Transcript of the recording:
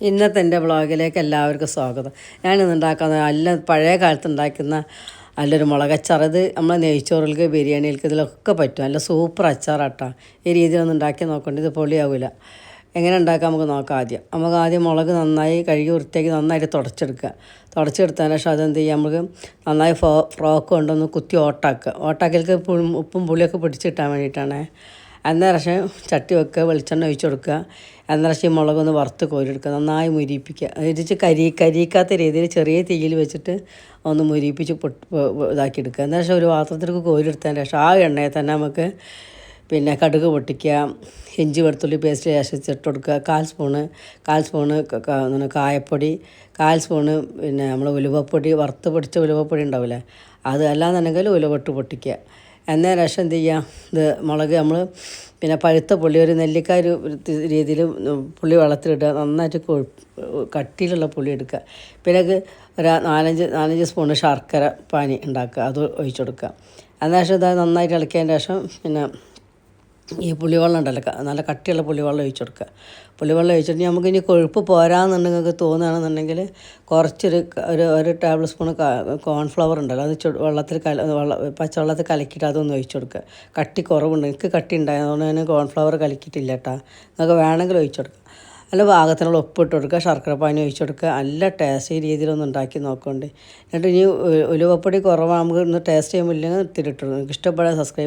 ഇന്നത്തെ എന്റെ വ്ളോഗിലേക്ക് എല്ലാവർക്കും സ്വാഗതം. ഞാനിന്ന് ഉണ്ടാക്കുന്നത് നല്ല പഴയ കാലത്ത് ഉണ്ടാക്കുന്ന നല്ലൊരു മുളകച്ചാർ ഇത് നമ്മളെ നെയ്ച്ചോറിലേക്ക് ബിരിയാണികൾക്ക് ഇതിലൊക്കെ പറ്റും. നല്ല സൂപ്പർ അച്ചാറാട്ടാ. ഈ രീതിയിലൊന്നും ഉണ്ടാക്കി നോക്കണ്ട ഇത് പൊളിയാവില്ല എങ്ങനെ ഉണ്ടാക്കാം നമുക്ക് നോക്കാം ആദ്യം. നമുക്ക് ആദ്യം മുളക് നന്നായി കഴുകി വൃത്തിയാക്കി നന്നായിട്ട് തുടച്ചെടുക്കുക. തുടച്ചെടുത്തതിന് ശേഷം അതെന്ത് ചെയ്യാം നമുക്ക് നന്നായി ഫ്രോക്ക് കൊണ്ടൊന്ന് കുത്തി ഓട്ടാക്കുക. ഓട്ടാക്കലേക്ക് ഉപ്പും പുളിയൊക്കെ പിടിച്ചിട്ടാൻ വേണ്ടിയിട്ടാണ്. അന്നേരം ചട്ടി വെക്കുക വെളിച്ചെണ്ണ ഒഴിച്ച് കൊടുക്കുക. അന്നേരം മുളകൊന്ന് വറുത്ത് കോരിയെടുക്കുക നന്നായി മുരിപ്പിക്കുക. അതിച്ച് കരി കരിക്കാത്ത രീതിയിൽ ചെറിയ തീയിൽ വെച്ചിട്ട് ഒന്ന് മുരിപ്പിച്ച് പൊട്ട് ഇതാക്കിയെടുക്കുക അന്നേരം ഒരു പാത്രത്തിലേക്ക് കോരിയെടുത്തതിന് ശേഷം ആ എണ്ണയെ തന്നെ നമുക്ക് പിന്നെ കടുക് പൊട്ടിക്കുക ഇഞ്ചി വെളുത്തുള്ളി പേസ്റ്റ് ശേഷം ഇട്ട് കൊടുക്കുക. കാൽ സ്പൂണ് കാൽ സ്പൂണ് കായപ്പൊടി കാൽ സ്പൂണ് പിന്നെ നമ്മൾ ഉലുവപ്പൊടി വറുത്ത് പൊടിച്ച ഉലുവപ്പൊടി ഉണ്ടാവില്ലേ? അത് അല്ലാന്നുണ്ടെങ്കിൽ ഉലുവട്ട് പൊട്ടിക്കുക. എന്നതിന് രക്ഷം എന്ത് ചെയ്യുക ഇത് മുളക് നമ്മൾ പിന്നെ പഴുത്ത പുള്ളി ഒരു നെല്ലിക്ക ഒരു രീതിയിൽ പുള്ളി വെള്ളത്തിലിടുക നന്നായിട്ട് കട്ടിയിലുള്ള പുള്ളി എടുക്കുക. പിന്നെ ഒരു നാലഞ്ച് നാലഞ്ച് സ്പൂണ് ശർക്കര പാനി ഉണ്ടാക്കുക അത് ഒഴിച്ചു കൊടുക്കുക. അതിന് ശേഷം ഇത് നന്നായിട്ട് ഇളക്കിയതിന് ശേഷം പിന്നെ ഈ പുളിവെള്ളം ഉണ്ടല്ലോ നല്ല കട്ടിയുള്ള പുളിവെള്ളം ഒഴിച്ചു കൊടുക്കുക പുളിവെള്ളം ഒഴിച്ചിട്ട് നമുക്ക് ഇനി കൊഴുപ്പ് പോരാന്നുണ്ടെങ്കിൽ തോന്നുകയാണെന്നുണ്ടെങ്കിൽ കുറച്ചൊരു ഒരു ഒരു ടേബിൾ സ്പൂൺ കോൺഫ്ലവർ ഉണ്ടല്ലോ അത് ചു വെള്ളത്തിൽ കല വെള്ളം പച്ചവെള്ളത്തിൽ കലക്കിയിട്ട് അതൊന്ന് ഒഴിച്ചു കൊടുക്കുക കട്ടി കുറവുണ്ട് എനിക്ക് കട്ടി ഉണ്ടായതുകൊണ്ട് ഞാൻ കോൺഫ്ലവർ കലക്കിയിട്ടില്ല കേട്ടോ. നിങ്ങൾക്ക് വേണമെങ്കിൽ ഒഴിച്ചു കൊടുക്കുക നല്ല പാകത്തിനുള്ള ഉപ്പ് ഇട്ട് കൊടുക്കുക ശർക്കര പാനി ഒഴിച്ച് കൊടുക്കുക നല്ല ടേസ്റ്റ് രീതിയിലൊന്ന് ഉണ്ടാക്കി നോക്കുന്നുണ്ട് എന്നിട്ട് ഇനി ഉലുവപ്പൊടി കുറവാണ് നമുക്ക് ഒന്ന് ടേസ്റ്റ് ചെയ്യുമ്പോൾ ഇല്ലെങ്കിൽ തിരിട്ടു നിങ്ങൾക്ക് ഇഷ്ടപ്പെടാൻ സബ്സ്ക്രൈബ്